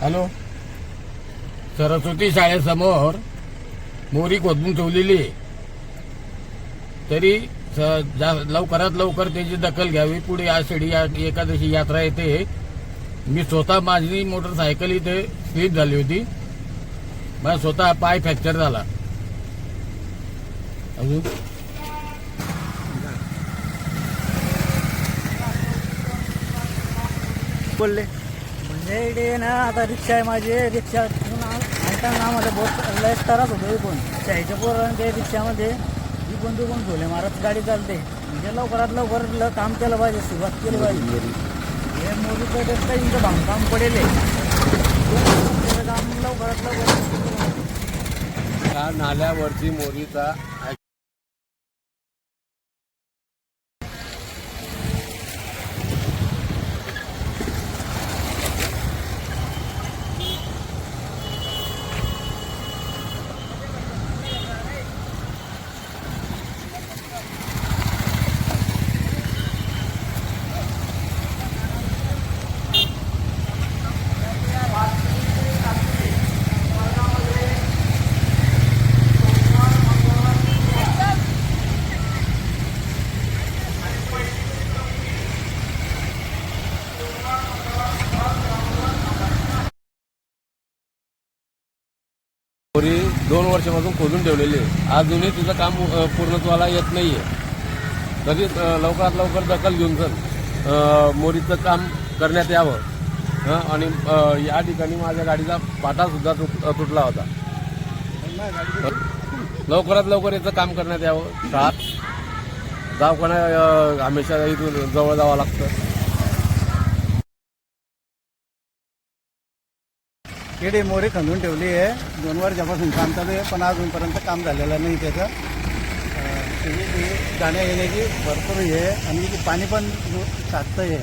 Hello? Saraswati शाळेसमोर मोरी खोदून ठेवलेली आहे. तरी स- जा- लवकरात लवकर त्याची दखल घ्यावी. पुढे आषाढी या- एकादशी यात्रा येते. मी स्वतः माझी मोटरसायकल इथे स्लिप झाली होती. माझा स्वतः पाय फ्रॅक्चर झाला. अजून? बोलले. म्हणजे ना आता रिक्षा आहे माझी रिक्षा आणताना आम्हाला बहुत लय त्रास होतो इकून शाहीच्या पोरांना ते रिक्षामध्ये इकून तिकून झोले मारत गाडी चालते. म्हणजे लवकरात लवकर काम केलं पाहिजे सुरुवात केली पाहिजे. हे मोदीचं रस्ता इथं बांधकाम पडेल आहे. काम लवकरात लवकर या नाल्यावरती मोरीचा मोरी दोन वर्षापासून खोदून ठेवलेली आहे. अजूनही तिचं काम पूर्णत्वाला येत नाही आहे तरी लवकरात लवकर दखल घेऊन सर मोरीचं काम करण्यात यावं. आणि या ठिकाणी माझ्या गाडीचा पाटासुद्धा तुट तुटला होता. लवकरात लवकर याचं काम करण्यात यावं. सात. दवाखाना हमेशा इथून जवळ जावं लागतं. इकडे मोरी खंदून ठेवली आहे. दोन वर्षापासून काम चालू आहे पण अजूनपर्यंत काम झालेलं नाही त्याचं. त्याची ती जाण्या येण्याची भरपूर हे आहे. आणि पाणी पण साचतं आहे